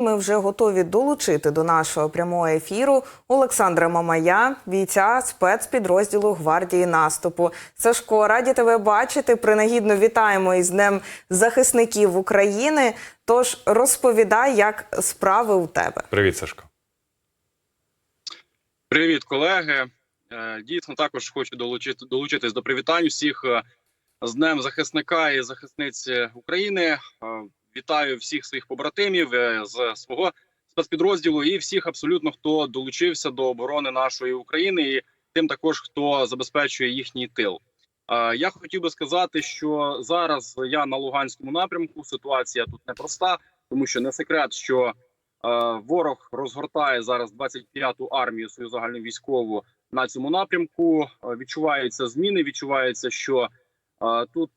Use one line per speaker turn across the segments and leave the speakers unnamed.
Ми вже готові долучити до нашого прямого ефіру Олександра Мамая, бійця спецпідрозділу гвардії наступу. Сашко, раді тебе бачити. Принагідно вітаємо із Днем захисників України. Тож розповідай, як справи у тебе.
Привіт, Сашко.
Привіт, колеги. Е, Дійсно, також хочу долучити долучитись до привітань всіх е, з Днем захисника і захисниць України. Вітаю всіх своїх побратимів е, з свого спецпідрозділу і всіх абсолютно хто долучився до оборони нашої України, і тим також хто забезпечує їхній тил. Я хотів би сказати, що зараз я на Луганському напрямку. Ситуація тут непроста, тому що не секрет, що е, ворог розгортає зараз 25-ту армію свою загальновійськову на цьому напрямку. Е, Відчуваються зміни. Відчувається, що тут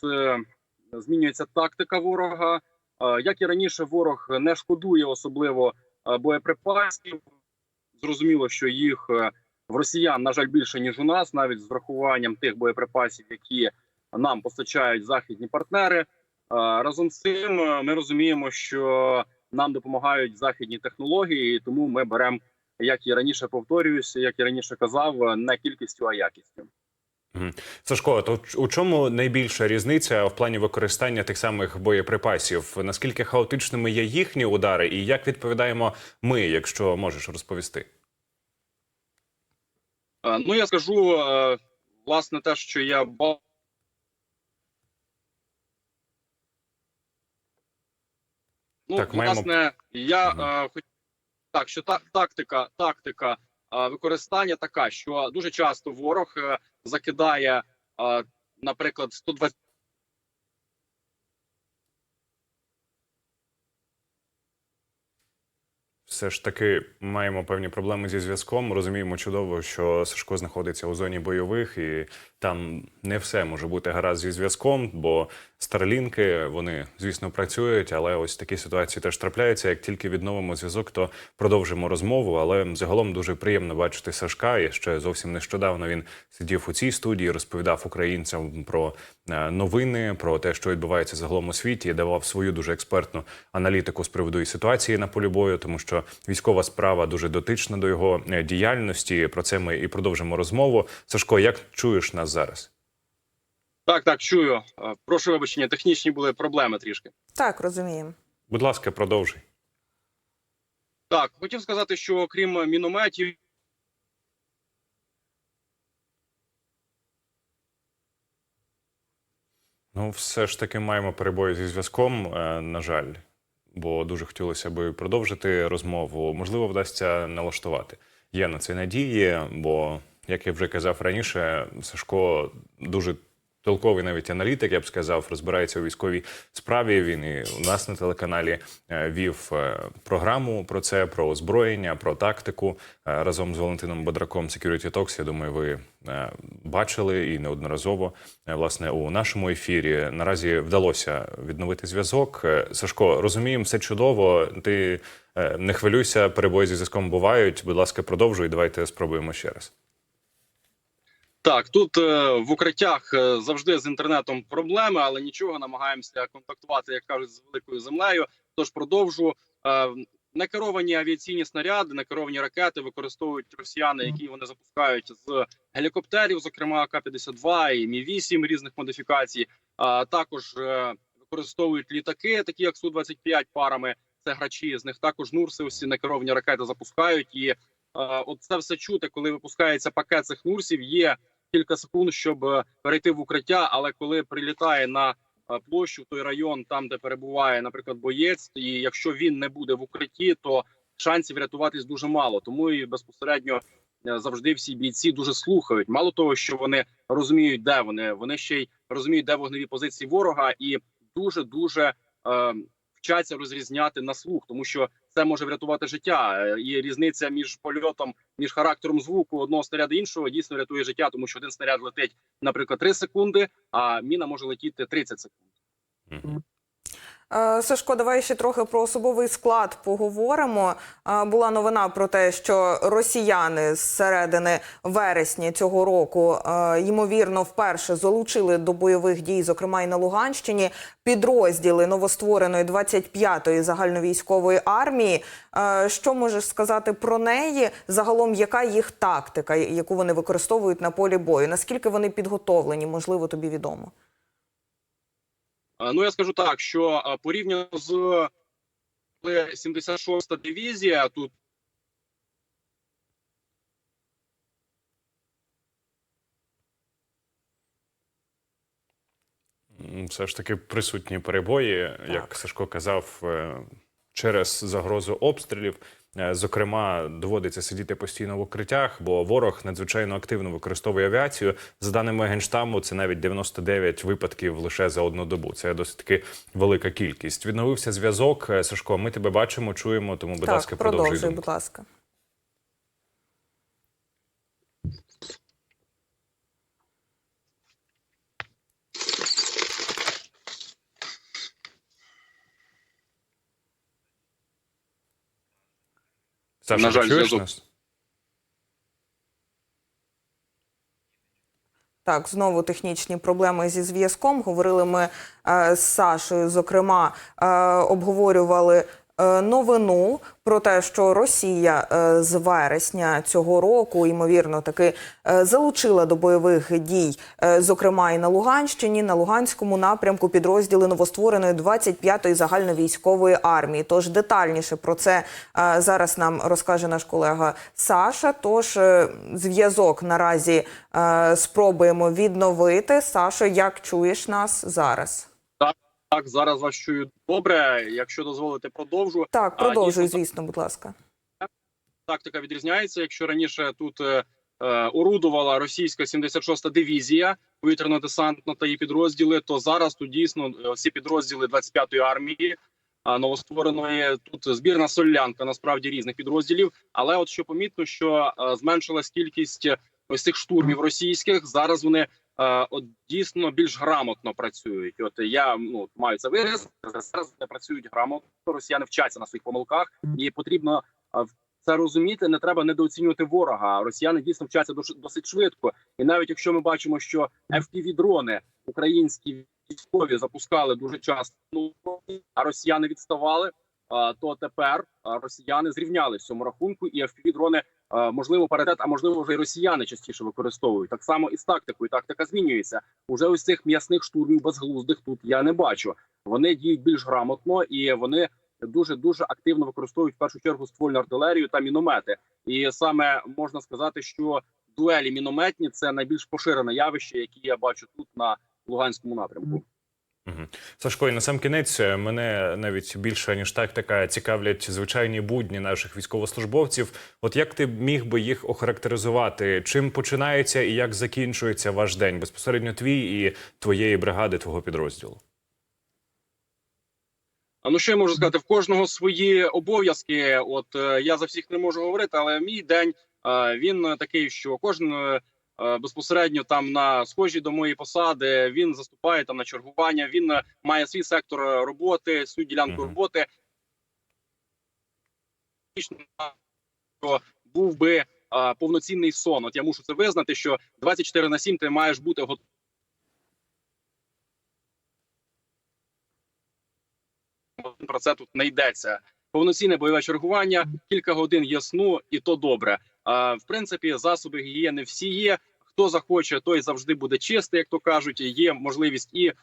змінюється тактика ворога. Е, Як і раніше, ворог не шкодує особливо е, боєприпасів. Зрозуміло, що їх е, в росіян на жаль більше ніж у нас, навіть з врахуванням тих боєприпасів, які нам постачають західні партнери. Разом з цим ми розуміємо, що нам допомагають західні технології, і тому ми беремо, як і раніше повторююся, як і раніше казав, не кількістю, а якістю.
Сашко, то у чому найбільша різниця в плані використання тих самих боєприпасів? Наскільки хаотичними є їхні удари, і як відповідаємо ми, якщо можеш розповісти?
Е, Ну я скажу е, власне те, що я бачу. Ну,
Так, маємо-
власне, я
Мгм.
е, хоч так, що та тактика, тактика використання така, що дуже часто ворог е, закидає, е, наприклад, 120
Все ж таки маємо певні проблеми зі зв'язком. Розуміємо чудово, що Сашко знаходиться у зоні бойових, і там не все може бути гаразд зі зв'язком, бо старлінки вони, звісно, працюють, але ось такі ситуації теж трапляються. Як тільки відновимо зв'язок, то продовжимо розмову. Але загалом дуже приємно бачити Сашка. І ще зовсім нещодавно він сидів у цій студії, розповідав українцям про е, новини, про те, що відбувається загалом у світі, і давав свою дуже експертну аналітику з приводу і ситуації на полі бою, тому що військова справа дуже дотична до його е, діяльності. Про це ми і продовжимо розмову. Сашко, як чуєш нас зараз?
так, так чую. Е, Прошу вибачення, технічні були проблеми трішки.
Так, розуміємо.
Будь ласка, продовжуй.
Так, хотів сказати, що крім мінометів.
Ну, все ж таки маємо перебої зі зв'язком, е, на жаль, бо дуже хотілося би продовжити розмову. Можливо, вдасться налаштувати. Є на це надії, бо, як я вже казав раніше, Сашко дуже толковий навіть аналітик, я б сказав, розбирається у військовій справі. Він і у нас на телеканалі е, вів е, програму про це, про озброєння, про тактику е, разом з Валентином Бодраком Security Talks. Я думаю, ви бачили і неодноразово власне у нашому ефірі. Наразі вдалося відновити зв'язок. Сашко, розуміємо, все чудово. Ти не хвилюйся, перебої зі зв'язком бувають. Будь ласка, продовжуй. Давайте спробуємо ще раз.
Так, тут е, в укриттях е, завжди з інтернетом проблеми, але нічого намагаємося контактувати, як кажуть, з великою землею. Тож продовжу Е, некеровані авіаційні снаряди, некеровані ракети використовують росіяни, які вони запускають з гелікоптерів, зокрема К-52 і Мі 8 різних модифікацій. А також е, використовують літаки, такі як Су-25 парами. Це грачі з них також нурси. Усі некеровані ракети запускають. І от це все чути, коли випускається пакет цих нурсів. Є кілька секунд, щоб е, перейти в укриття. Але коли прилітає на е, площу, той район, там де перебуває, наприклад, боєць, і якщо він не буде в укритті, то шансів рятуватись дуже мало. Тому і безпосередньо е, завжди всі бійці дуже слухають. Мало того, що вони розуміють, де вони, вони ще й розуміють, де вогневі позиції ворога, і дуже дуже е, вчаться розрізняти на слух, тому що це може врятувати життя. Е, І різниця між польотом, між характером звуку одного снаряду іншого дійсно рятує життя, тому що один снаряд летить, наприклад, 3 секунди, а міна може летіти 30 секунд.
Е, Сашко, давай ще трохи про особовий склад поговоримо. Е, Була новина про те, що росіяни з середини вересня цього року е, ймовірно вперше залучили до бойових дій, зокрема і на Луганщині, підрозділи новоствореної 25-ї загальновійськової армії. Що можеш сказати про неї? Загалом, яка їх тактика, яку вони використовують на полі бою? Наскільки вони підготовлені? Можливо, тобі відомо.
Е, Ну я скажу так, що е, порівняно з коли 76-та дивізія тут.
Все ж таки присутні перебої, як Сашко казав, е, через загрозу обстрілів. Е, Зокрема, доводиться сидіти постійно в укриттях, бо ворог надзвичайно активно використовує авіацію. За даними генштабу, це навіть 99 випадків лише за одну добу. Це досить таки велика кількість. Відновився зв'язок. Е, Сашко, ми тебе бачимо, чуємо. Тому, будь
так,
ласка,
продовжуй,
думку.
будь ласка.
Саша,
На жаль,
ти чуєш нас?
Так, знову технічні проблеми зі зв'язком. Говорили ми е, з Сашою. Зокрема, е, обговорювали новину про те, що Росія е, з вересня цього року, ймовірно, таки е, залучила до бойових дій, е, зокрема і на Луганщині, на Луганському напрямку підрозділи новоствореної 25-ї загальновійськової армії. Тож детальніше про це е, зараз нам розкаже наш колега Саша. Тож е, зв'язок наразі е, спробуємо відновити. Сашо, як чуєш нас зараз?
Так, зараз вас чую добре. Якщо дозволите, продовжу.
Так,
дійсно,
звісно, будь ласка.
тактика відрізняється. Якщо раніше тут е, е, орудувала російська 76-та дивізія, повітряно-десантна та її підрозділи, то зараз тут дійсно е, всі підрозділи 25-ї армії. Новоствореної тут збірна солянка насправді різних підрозділів. Але от що помітно, що е, зменшилась кількість ось цих штурмів російських. Зараз вони е, от дійсно більш грамотно працюють. От я ну маю це вираз. Зараз вони працюють грамотно. Росіяни вчаться на своїх помилках, і потрібно е, це розуміти. Не треба недооцінювати ворога. Росіяни дійсно вчаться дос- досить швидко. І навіть якщо ми бачимо, що fpv дрони українські військові запускали дуже часто, ну, а росіяни відставали. То тепер росіяни зрівняли в цьому рахунку, і fpv дрони Е, можливо, паритет, а можливо, вже й росіяни частіше використовують. Так само і з тактикою. Тактика змінюється. Уже ось цих м'ясних штурмів безглуздих тут я не бачу. Вони діють більш грамотно і вони дуже дуже активно використовують в першу чергу ствольну артилерію та міномети. І саме можна сказати, що дуелі мінометні це найбільш поширене явище, яке я бачу тут на Луганському напрямку.
Сашко, і на сам кінець е, мене навіть більше ніж тактика цікавлять звичайні будні наших військовослужбовців. От як ти міг би їх охарактеризувати? Чим починається і як закінчується ваш день? Безпосередньо твій і твоєї бригади, твого підрозділу?
А ну що я можу сказати? В кожного свої обов'язки. От е, я за всіх не можу говорити, але мій день е, він такий, що кожен безпосередньо там на схожі до моєї посади він заступає там на чергування. Він е, має свій сектор е, роботи, свою ділянку
Мгм.
роботи. Що був би е, повноцінний сон. От я мушу це визнати, що 24 на 7 ти маєш бути готовий. про це тут не йдеться. Повноцінне бойове чергування, кілька годин є сну, і то добре. В принципі, засоби гігієни всі є. Хто захоче, той завжди буде чистий, як то кажуть. Є можливість і е,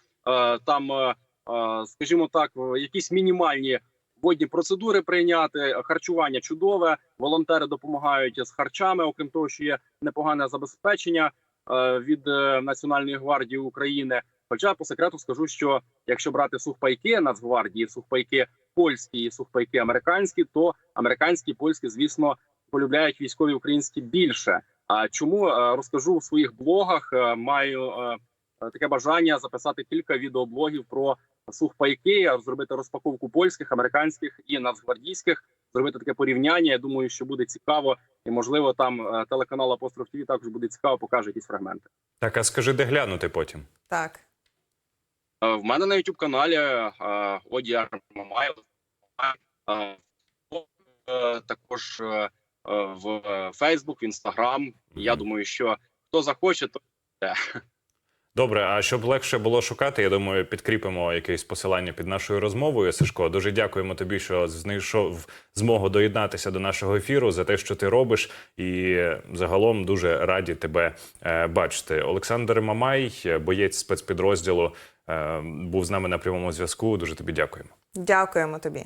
там, е, е, скажімо так, якісь мінімальні водні процедури прийняти. Харчування чудове. Волонтери допомагають з харчами. Окрім того, що є непогане забезпечення від Національної гвардії України. Хоча по секрету скажу, що якщо брати сухпайки Нацгвардії, сухпайки польські і сухпайки американські, то американські і польські, звісно, полюбляють військові українські більше. А чому Е, розкажу в своїх блогах? Е, Маю е, таке бажання записати кілька відеоблогів про сухпайки, зробити розпаковку польських, американських і нацгвардійських, зробити таке порівняння. Я думаю, що буде цікаво, і можливо там телеканал Апостроф ТВ також буде цікаво, покаже якісь фрагменти.
Так, а скажи, де глянути потім?
Так.
В мене на youtube каналі Одіар Мамай. Е, Також в Facebook, в Instagram. Я думаю, що хто захоче, то
Добре, а щоб легше було шукати, я думаю, підкріпимо якесь посилання під нашою розмовою. Сашко, дуже дякуємо тобі, що знайшов змогу доєднатися до нашого ефіру за те, що ти робиш, і загалом дуже раді тебе е, бачити. Олександр Мамай, боєць спецпідрозділу, е, був з нами на прямому зв'язку. Дуже тобі дякуємо.
Дякуємо тобі.